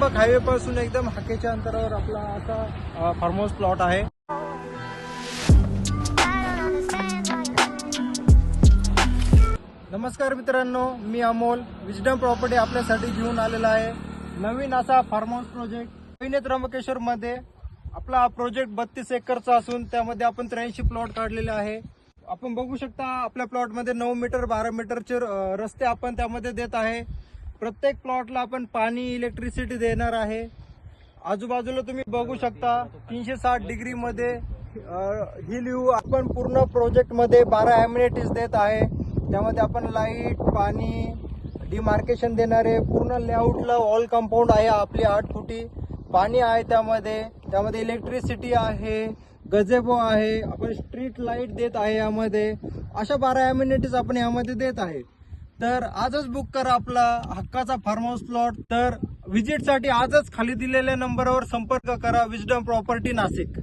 Trimbak highway पासून एकदम हाकेच्या अंतरावर आपला असा फार्म हाऊस प्लॉट आहे. नमस्कार मित्रांनो मी अमोल. विजडम प्रॉपर्टी आपल्यासाठी घेऊन आलेला आहे. नवीन असा फार्म हाऊस प्रोजेक्ट नवीन त्र्यंबकेश्वर मध्ये आपला हा प्रोजेक्ट बत्तीस एकरचा असून त्यामध्ये आपण त्र्याऐंशी प्लॉट काढलेले आहे. आपण बघू शकता आपल्या प्लॉटमध्ये नऊ मीटर बारा मीटरचे रस्ते आपण त्यामध्ये देत आहे. प्रत्येक प्लॉटला आपण पाणी इलेक्ट्रिसिटी देणार आहे. आजूबाजूला तुम्ही बघू शकता तीनशे साठ डिग्री मध्ये ही लिहू आपण पूर्ण प्रोजेक्टमध्ये बारा एम्युनिटीज देत आहे. त्यामध्ये आपण लाइट पाणी डिमार्केशन देणारे पूर्ण लेआउटला ऑल कंपाऊंड आहे आपली आठ फुटी. पाणी आहे त्यामध्ये. त्यामध्ये इलेक्ट्रिसिटी आहे गजेबो आहे. आपण स्ट्रीट लाइट देत आहे यामध्ये. अशा बारा एम्युनिटीज आपण यामध्ये देत आहे. तर आजच बुक करा आपला हक्काचा फार्म हाऊस प्लॉट तर व्हिजिटसाठी आजच खाली दिलेल्या नंबरवर संपर्क करा. Wisdom property Nashik.